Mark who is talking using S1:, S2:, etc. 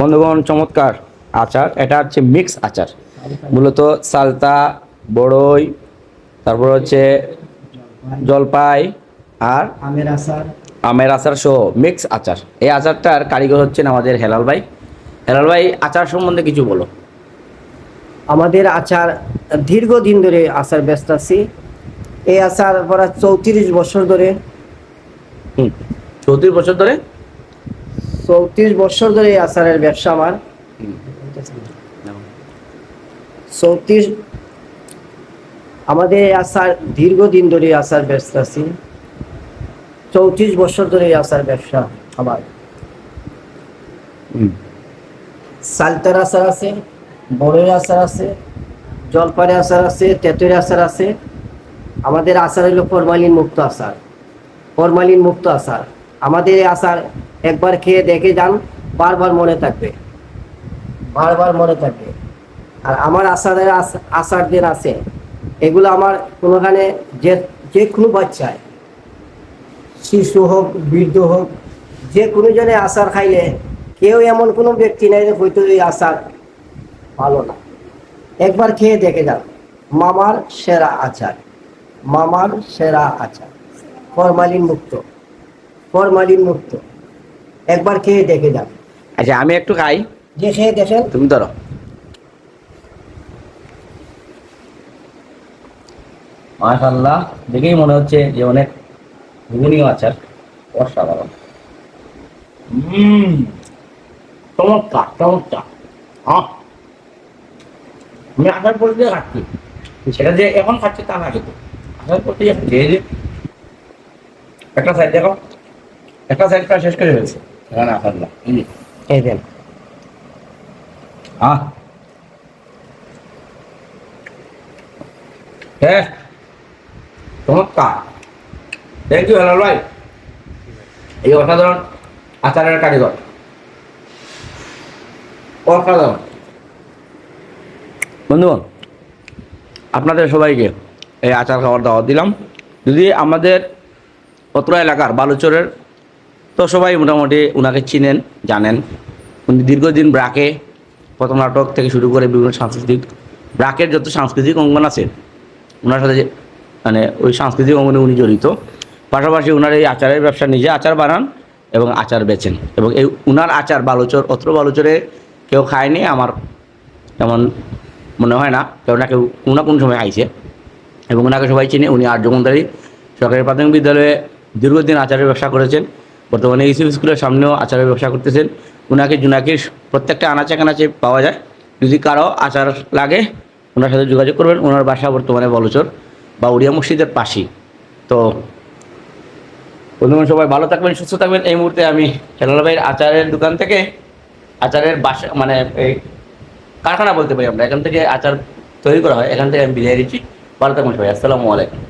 S1: বন্ধুগণ চমৎকার আচার। এটা হচ্ছে মিক্স আচার। মূলত সালতা বড়ই তারপর হচ্ছে জলপাই আর
S2: আমের আচার।
S1: আমের আচার সহ মিক্স আচার। এই আচারটার কারিগর হচ্ছেন আমাদের হেলাল ভাই। হেলাল ভাই আচার সম্বন্ধে কিছু বলো।
S2: আমাদের আচার দীর্ঘদিন ধরে আচার ব্যস্ত আছি। এই আচার প্রায় চৌত্রিশ বছর ধরে।
S1: হুম। চৌত্রিশ বছর ধরে?
S2: চৌত্রিশ বছর ধরে এই আচারের ব্যবসা আমার। চৌত্রিশ আমাদের এই আচার দীর্ঘদিন ধরে এই আচার ব্যস্ত আছি। চৌত্রিশ বছর ধরে এই আচার ব্যবসা আমার। সালতার আচার আছে বড়ের আচার আছে জলপাইয়ের আচার আছে তেঁতুলের আচার আছে। আমাদের আচার হলো ফরমালিন মুক্ত আচার। ফরমালিন মুক্ত আচার। আমাদের আচার একবার খেয়ে দেখে যান, বারবার মনে থাকবে। বারবার মনে থাকবে। আর আমার আচারের আচ- আচারদের আছে। এগুলো আমার কোনোখানে যে যে কোনো বাচ্চায়, শিশু হোক, বৃদ্ধ হোক, যে কোনো জনে আচার খাইলে কেউ এমন কোনো ব্যক্তি নেই যে হয়তো এই আচার ভালো না। একবার খেয়ে দেখে যান। মামার সেরা আচার। মামার সেরা আচার। ফরমালিন মুক্ত ফরমালিন মুক্ত। একবার খেয়ে দেখে যান।
S1: আচ্ছা আমি একটু খাই।
S2: যে খেয়ে দেখেন।
S1: তুমি ধরো। মাশাল্লাহ দেখেই মনে হচ্ছে যে অনেক ঘুগনীয় আচার অসাধারণ। চমৎকার চমৎকার। আমি আসার পর দিয়ে খাচ্ছি সেটা যে এখন খাচ্ছি তা না কিন্তু। আসার পর দিয়ে খাচ্ছি যে একটা সাইড দেখো। একটা সাইড প্রায় শেষ করে ফেলছে। না এই
S2: এই দেন।
S1: Ah. হ্যাঁ। চমৎকার। থ্যাংক ইউ হেলাল ভাই। এই অসাধারণ আচারের কারিগর। অসাধারণ। বন্ধুগণ আপনাদের সবাইকে এই আচার খাবার দাওয়াত দিলাম। যদি আমাদের অত্র এলাকার বালুচরের তো সবাই মোটামুটি ওনাকে চিনেন, জানেন। উনি দীর্ঘদিন ব্রাকে প্রথম নাটক থেকে শুরু করে বিভিন্ন সাংস্কৃতিক ব্রাকের যত সাংস্কৃতিক অঙ্গন আছে ওনার সাথে মানে ওই সাংস্কৃতিক অঙ্গনে উনি জড়িত। পাশাপাশি ওনার এই আচারের ব্যবসা নিজে আচার বানান এবং আচার বেচেন। এবং এই উনার আচার বালুচর, অত্র বালুচরে কেউ খায়নি, আমার তেমন মনে হয় না, কেউ না কেউ, কোনো না কোনো সময় খাইছে। এবং ওনাকে সবাই চিনে, উনি আর্যমন্দারী সরকারি প্রাথমিক বিদ্যালয়ে দীর্ঘদিন আচারের ব্যবসা করেছেন। বর্তমানে ইসিউ স্কুলের সামনেও আচারের ব্যবসা করতেছেন। ওনাকে জুনাকির প্রত্যেকটা আনাচে কানাচে পাওয়া যায়। যদি কারও আচার লাগে ওনার সাথে যোগাযোগ করবেন। ওনার বাসা বর্তমানে বলচর বা উড়িয়া মসজিদের পাশেই। তো বন্ধুগণ, সবাই ভালো থাকবেন, সুস্থ থাকবেন। এই মুহূর্তে আমি হেলাল ভাইয়ের আচারের দোকান থেকে আচারের বাসা মানে এই কারখানা বলতে পারি আমরা। এখান থেকে আচার তৈরি করা হয়। এখান থেকে আমি বিদায় দিচ্ছি ভালো থাকবেন সবাই। আসসালামু আলাইকুম।